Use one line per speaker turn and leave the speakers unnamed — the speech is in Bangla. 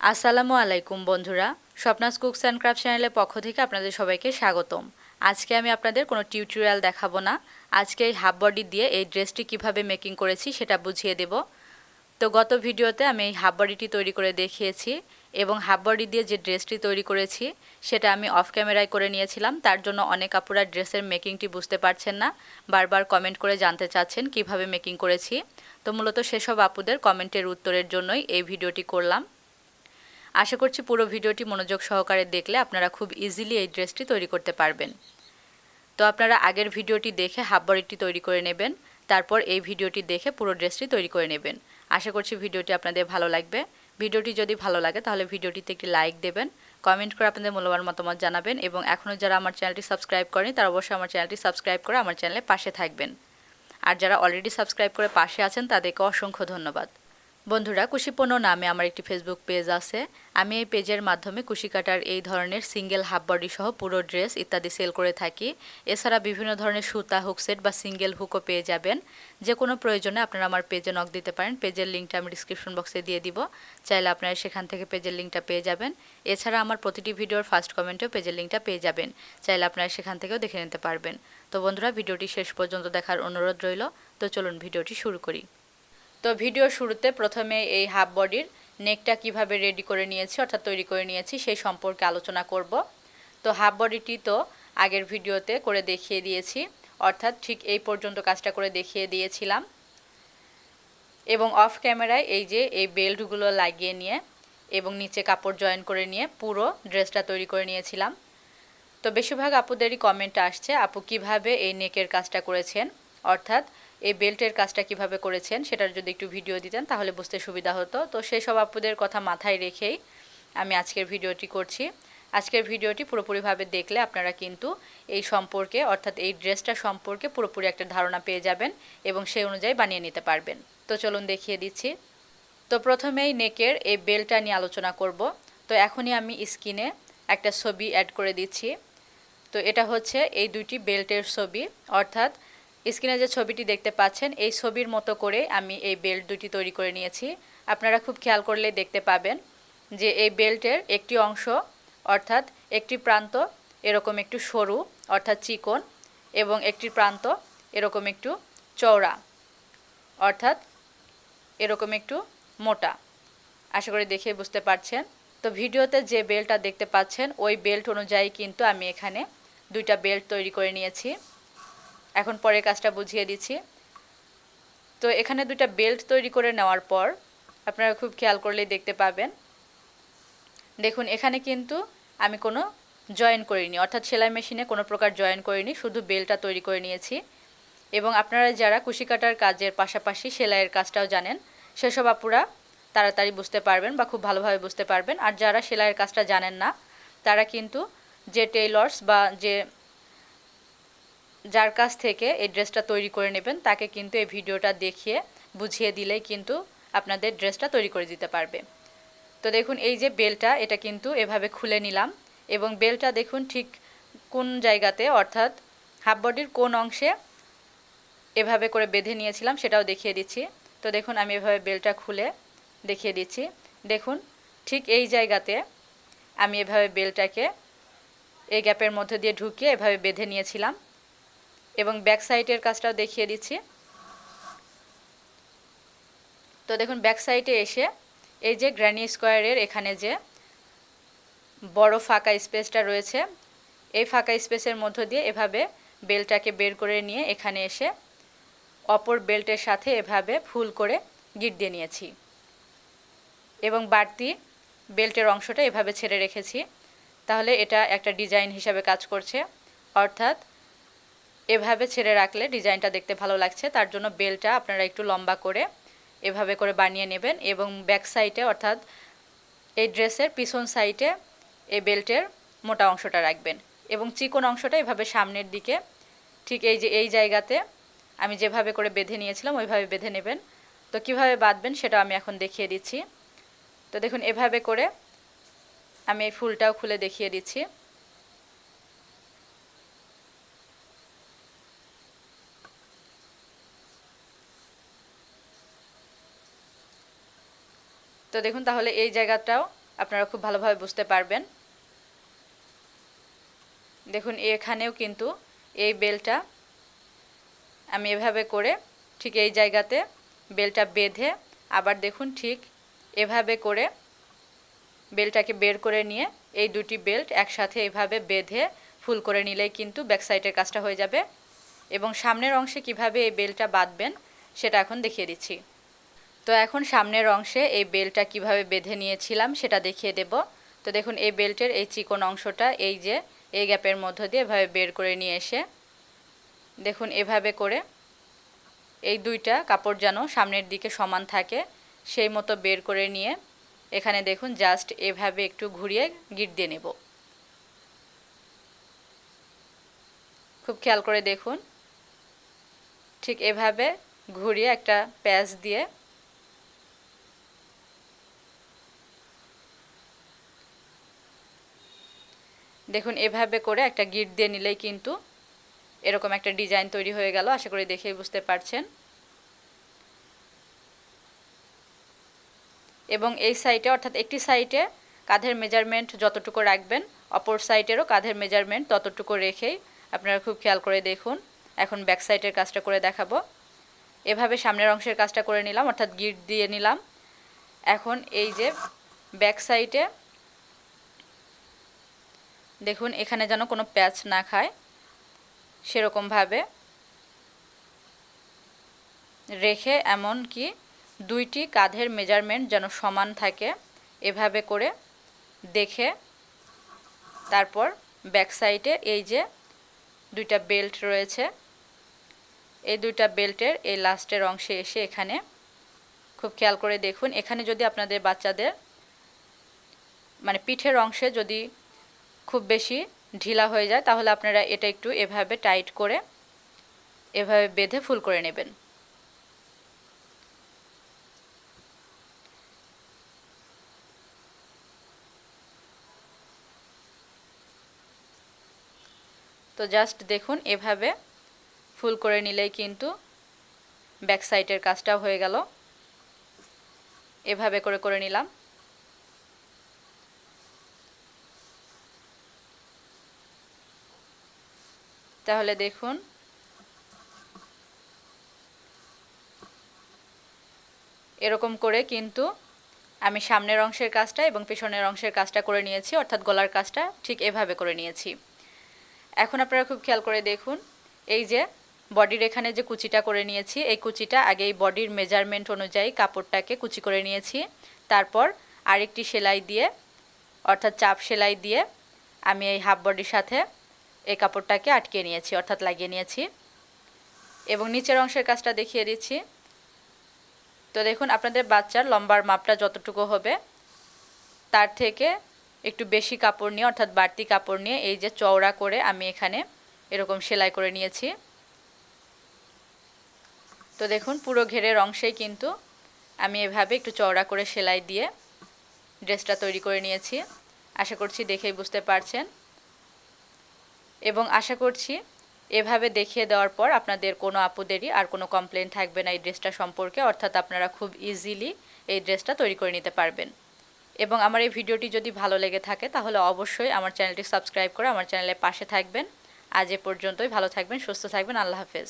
আসসালামু আলাইকুম বন্ধুরা। স্বপ্নাস কুকস অ্যান্ড ক্রাফট চ্যানেলের পক্ষ থেকে আপনাদের সবাইকে স্বাগতম। আজকে আমি আপনাদের কোনো টিউটোরিয়াল দেখাবো না। আজকে এই হাফ বডি দিয়ে এই ড্রেসটি কীভাবে মেকিং করেছি সেটা বুঝিয়ে দেব। তো গত ভিডিওতে আমি এই হাফ বডিটি তৈরি করে দেখিয়েছি এবং হাফ বডি দিয়ে যে ড্রেসটি তৈরি করেছি সেটা আমি অফ ক্যামেরায় করে নিয়েছিলাম। তার জন্য অনেক আপুরা ড্রেসের মেকিংটি বুঝতে পারছেন না। বারবার কমেন্ট করে জানতে চাচ্ছেন কীভাবে মেকিং করেছি। তো মূলত সেসব আপুদের কমেন্টের উত্তরের জন্যই এই ভিডিওটি করলাম। আশা করছি পুরো ভিডিওটি মনোযোগ সহকারে দেখলে আপনারা খুব ইজিলি এই ড্রেসটি তৈরি করতে পারবেন। তো আপনারা আগের ভিডিওটি দেখে হাফ বডিটি তৈরি করে নেবেন, তারপর এই ভিডিওটি দেখে পুরো ড্রেসটি তৈরি করে নেবেন। আশা করছি ভিডিওটি আপনাদের ভালো লাগবে। ভিডিওটি যদি ভালো লাগে তাহলে ভিডিওটিতে একটি লাইক দেবেন, কমেন্ট করে আপনাদের মূল্যবান মতামত জানাবেন এবং এখনও যারা আমার চ্যানেলটি সাবস্ক্রাইব করেনি তারা অবশ্যই আমার চ্যানেলটি সাবস্ক্রাইব করে আমার চ্যানেলের পাশে থাকবেন। আর যারা অলরেডি সাবস্ক্রাইব করে পাশে আছেন তাদেরকে অসংখ্য ধন্যবাদ। বন্ধুরা কুশিপণ্য নামে আমার একটি ফেসবুক পেজ আছে। আমি এই পেজের মাধ্যমে কুশি কাটার এই ধরনের সিঙ্গেল হাফ বডি সহ পুরো ড্রেস ইত্যাদি সেল করে থাকি। এছাড়া বিভিন্ন ধরনের সুতা হুক সেট বা সিঙ্গেল হুকও পেয়ে যাবেন। যে কোনো প্রয়োজনে আপনারা আমার পেজে নক দিতে পারেন। পেজের লিঙ্কটা আমি ডিসক্রিপশন বক্সে দিয়ে দিব। চাইলে আপনারা সেখান থেকে পেজের লিঙ্কটা পেয়ে যাবেন। এছাড়া আমার প্রতিটি ভিডিওর ফার্স্ট কমেন্টেও পেজের লিঙ্কটা পেয়ে যাবেন। চাইলে আপনারা সেখান থেকেও দেখে নিতে পারবেন। তো বন্ধুরা ভিডিওটি শেষ পর্যন্ত দেখার অনুরোধ রইল। তো চলুন ভিডিওটি শুরু করি। তো ভিডিও শুরুতে প্রথমে এই হাফ বডির নেকটা কীভাবে রেডি করে নিয়েছি, অর্থাৎ তৈরি করে নিয়েছি, সেই সম্পর্কে আলোচনা করব। তো হাফ বডিটি তো আগের ভিডিওতে করে দেখিয়ে দিয়েছি, অর্থাৎ ঠিক এই পর্যন্ত কাজটা করে দেখিয়ে দিয়েছিলাম। এবং অফ ক্যামেরায় এই যে এই বেল্টগুলো লাগিয়ে নিয়ে এবং নিচে কাপড় জয়েন করে নিয়ে পুরো ড্রেসটা তৈরি করে নিয়েছিলাম। তো বেশিরভাগ আপুদেরই কমেন্ট আসছে, আপু কীভাবে এই নেকের কাজটা করেছেন? অর্থাৎ এই বেল্টের কাজটা কীভাবে করেছেন সেটার যদি একটু ভিডিও দিতেন তাহলে বুঝতে সুবিধা হতো। তো সেই সব আপুদের কথা মাথায় রেখেই আমি আজকের ভিডিওটি করছি। আজকের ভিডিওটি পুরোপুরিভাবে দেখলে আপনারা কিন্তু এই সম্পর্কে, অর্থাৎ এই ড্রেসটা সম্পর্কে পুরোপুরি একটা ধারণা পেয়ে যাবেন এবং সেই অনুযায়ী বানিয়ে নিতে পারবেন। তো চলুন দেখিয়ে দিচ্ছি। তো প্রথমেই নেকের এই বেলটা নিয়ে আলোচনা করব। তো এখনই আমি স্কিনে একটা ছবি অ্যাড করে দিচ্ছি। তো এটা হচ্ছে এই দুইটি বেল্টের ছবি, অর্থাৎ স্ক্রিনে যে ছবিটি দেখতে পাচ্ছেন, এই ছবির মতো করে আমি এই বেল্ট দুটি তৈরি করে নিয়েছি। আপনারা খুব খেয়াল করলে দেখতে পাবেন যে এই বেল্টের একটি অংশ, অর্থাৎ একটি প্রান্ত এরকম একটু সরু, অর্থাৎ চিকন, এবং একটি প্রান্ত এরকম একটু চওড়া, অর্থাৎ এরকম একটু মোটা। আশা করি দেখে বুঝতে পারছেন। তো ভিডিওতে যে বেল্টটা দেখতে পাচ্ছেন, ওই বেল্ট অনুযায়ী কিন্তু আমি এখানে দুইটা বেল্ট তৈরি করে নিয়েছি। এখন পরের কাজটা বুঝিয়ে দিচ্ছি। তো এখানে দুটা বেল্ট তৈরি করে নেওয়ার পর আপনারা খুব খেয়াল করলেই দেখতে পাবেন। দেখুন, এখানে কিন্তু আমি কোনো জয়েন করিনি, অর্থাৎ সেলাই মেশিনে কোনো প্রকার জয়েন করিনি, শুধু বেলটা তৈরি করে নিয়েছি। এবং আপনারা যারা কুশি কাটার কাজের পাশাপাশি সেলাইয়ের কাজটাও জানেন, সেসব আপুরা তাড়াতাড়ি বুঝতে পারবেন বা খুব ভালোভাবে বুঝতে পারবেন। আর যারা সেলাইয়ের কাজটা জানেন না, তারা কিন্তু যে টেইলর্স বা যে যার কাছ থেকে এই ড্রেসটা তৈরি করে নেবেন, তাকে কিন্তু এই ভিডিওটা দেখিয়ে বুঝিয়ে দিলেই কিন্তু আপনাদের ড্রেসটা তৈরি করে দিতে পারবে। তো দেখুন, এই যে বেলটা, এটা কিন্তু এভাবে খুলে নিলাম এবং বেলটা দেখুন ঠিক কোন জায়গাতে, অর্থাৎ হাফ বডির কোন অংশে এভাবে করে বেঁধে নিয়েছিলাম সেটাও দেখিয়ে দিচ্ছি। তো দেখুন, আমি এভাবে বেলটা খুলে দেখিয়ে দিচ্ছি। দেখুন, ঠিক এই জায়গাতে আমি এভাবে বেলটাকে এই গ্যাপের মধ্যে দিয়ে ঢুকিয়ে এভাবে বেঁধে নিয়েছিলাম। এবং ব্যাক সাইডের কাজটাও দেখিয়ে দিচ্ছি। তো দেখুন ব্যাক সাইডে এসে এই যে গ্র্যানি স্কোয়ারের এখানে যে বড় ফাঁকা স্পেসটা রয়েছে, এই ফাঁকা স্পেসের মধ্য দিয়ে এভাবে বেলটাকে বের করে নিয়ে এখানে এসে অপর বেল্টের সাথে এভাবে ফুল করে গিট দিয়ে নিয়েছি। এবং বাড়তি বেল্টের অংশটা এভাবে ছেড়ে রেখেছি। তাহলে এটা একটা ডিজাইন হিসাবে কাজ করছে। অর্থাৎ এভাবে ছেড়ে রাখলে ডিজাইনটা দেখতে ভালো লাগছে। তার জন্য বেলটা আপনারা একটু লম্বা করে এভাবে করে বানিয়ে নেবেন এবং ব্যাক সাইডে অর্থাৎ এই ড্রেসের পিছন সাইডে এই বেল্টের মোটা অংশটা রাখবেন এবং চিকন অংশটা এভাবে সামনের দিকে ঠিক এই যে এই জায়গাতে আমি যেভাবে করে বেঁধে নিয়েছিলাম ওইভাবে বেঁধে নেবেন। তো কীভাবে বাঁধবেন সেটা আমি এখন দেখিয়ে দিচ্ছি। তো দেখুন এভাবে করে আমি এই ফুলটাও খুলে দেখিয়ে দিচ্ছি। তো দেখুন তাহলে এই জায়গাটাও আপনারা খুব ভালোভাবে বুঝতে পারবেন। দেখুন এখানেও কিন্তু এই বেলটা আমি এভাবে করে ঠিক এই জায়গাতে বেলটা বেঁধে আবার দেখুন ঠিক এভাবে করে বেলটাকে বের করে নিয়ে এই দুটি বেল্ট একসাথে এভাবে বেঁধে ফুল করে নিলেই কিন্তু ব্যাক সাইডের কাজটা হয়ে যাবে। এবং সামনের অংশে কীভাবে এই বেলটা বাঁধবেন সেটা এখন দেখিয়ে দিচ্ছি। তো এখন সামনের অংশে এই বেলটা কীভাবে বেঁধে নিয়েছিলাম সেটা দেখিয়ে দেব। তো দেখুন, এই বেল্টের এই চিকন অংশটা এই যে, এই গ্যাপের মধ্য দিয়ে এভাবে বের করে নিয়ে এসে দেখুন, এভাবে করে এই দুইটা কাপড় যেন সামনের দিকে সমান থাকে, সেই মতো বের করে নিয়ে এখানে দেখুন, জাস্ট এভাবে একটু ঘুরিয়ে গিট দিয়ে নেব। খুব খেয়াল করে দেখুন, ঠিক এভাবে ঘুরিয়ে একটা প্যাচ দিয়ে দেখুন, এভাবে করে একটা গিট দিয়ে নিলেই কিন্তু এরকম একটা ডিজাইন তৈরি হয়ে গেল। আশা করি দেখেই বুঝতে পারছেন। এবং এই সাইডে অর্থাৎ একটি সাইডে কাঁধের মেজারমেন্ট যতটুকু রাখবেন, অপর সাইডেরও কাঁধের মেজারমেন্ট ততটুকু রেখেই আপনারা খুব খেয়াল করে দেখুন। এখন ব্যাক সাইডের কাজটা করে দেখাবো। এভাবে সামনের অংশের কাজটা করে নিলাম, অর্থাৎ গিট দিয়ে নিলাম। এখন এই যে ব্যাক সাইডে দেখুন, এখানে যেন কোনো প্যাচ না খায়। সেরকমভাবে রেখে এমন কি দুইটি কাঁধের মেজারমেন্ট যেন সমান থাকে, এভাবে করে দেখে তারপর ব্যাক সাইডে এই যে দুইটা বেল্ট রয়েছে, এই দুইটা বেল্টের এই লাস্টের অংশে এসে এখানে খুব খেয়াল করে দেখুন। এখানে যদি আপনাদের বাচ্চাদের মানে পিঠের অংশে যদি খুব বেশি ঢিলা হয়ে যায়, তাহলে আপনারা এটা একটু এভাবে টাইট করে এভাবে বেঁধে ফুল করে নেবেন। তো জাস্ট দেখুন, এভাবে ফুল করে নিলেই কিন্তু ব্যাক সাইডের কাজটাও হয়ে গেল। এভাবে করে করে নিলাম। তাহলে দেখুন। এরকম করে কিন্তু আমি সামনের অংশের কাজটা এবং পেছনের অংশের কাজটা করে নিয়েছি, অর্থাৎ গলার কাজটা ঠিক এভাবে করে নিয়েছি। এখন আপনারা খুব খেয়াল করে দেখুন, এই যে বডির এখানে যে কুচিটা করে নিয়েছি, এই কুচিটা আগে এই বডির মেজারমেন্ট অনুযায়ী কাপড়টাকে কুচি করে নিয়েছি। তারপর আরেকটি সেলাই দিয়ে, অর্থাৎ চাপ সেলাই দিয়ে আমি এই হাফ বডির সাথে এই কাপড়টাকে আটকে নিয়েছি, অর্থাৎ লাগিয়ে নিয়েছি। এবং নিচের অংশের কাজটা দেখিয়ে দিচ্ছি। তো দেখুন, আপনাদের বাচ্চার লম্বার মাপটা যতটুকু হবে, তার থেকে একটু বেশি কাপড় নিয়ে, অর্থাৎ বাড়তি কাপড় নিয়ে, এই যে চওড়া করে আমি এখানে এরকম সেলাই করে নিয়েছি। তো দেখুন, পুরো ঘেরের অংশেই কিন্তু আমি এভাবে একটু চওড়া করে সেলাই দিয়ে ড্রেসটা তৈরি করে নিয়েছি। আশা করছি দেখেই বুঝতে পারছেন। এবং আশা করছি এভাবে দেখিয়ে দেওয়ার পর আপনাদের কোনো আপুদেরই আর কোনো কমপ্লেন থাকবে না এই ড্রেসটা সম্পর্কে, অর্থাৎ আপনারা খুব ইজিলি এই ড্রেসটা তৈরি করে নিতে পারবেন। এবং আমার এই ভিডিওটি যদি ভালো লেগে থাকে, তাহলে অবশ্যই আমার চ্যানেলটি সাবস্ক্রাইব করে আমার চ্যানেলের পাশে থাকবেন। আজ এ পর্যন্তই, ভালো থাকবেন, সুস্থ থাকবেন, আল্লাহ হাফেজ।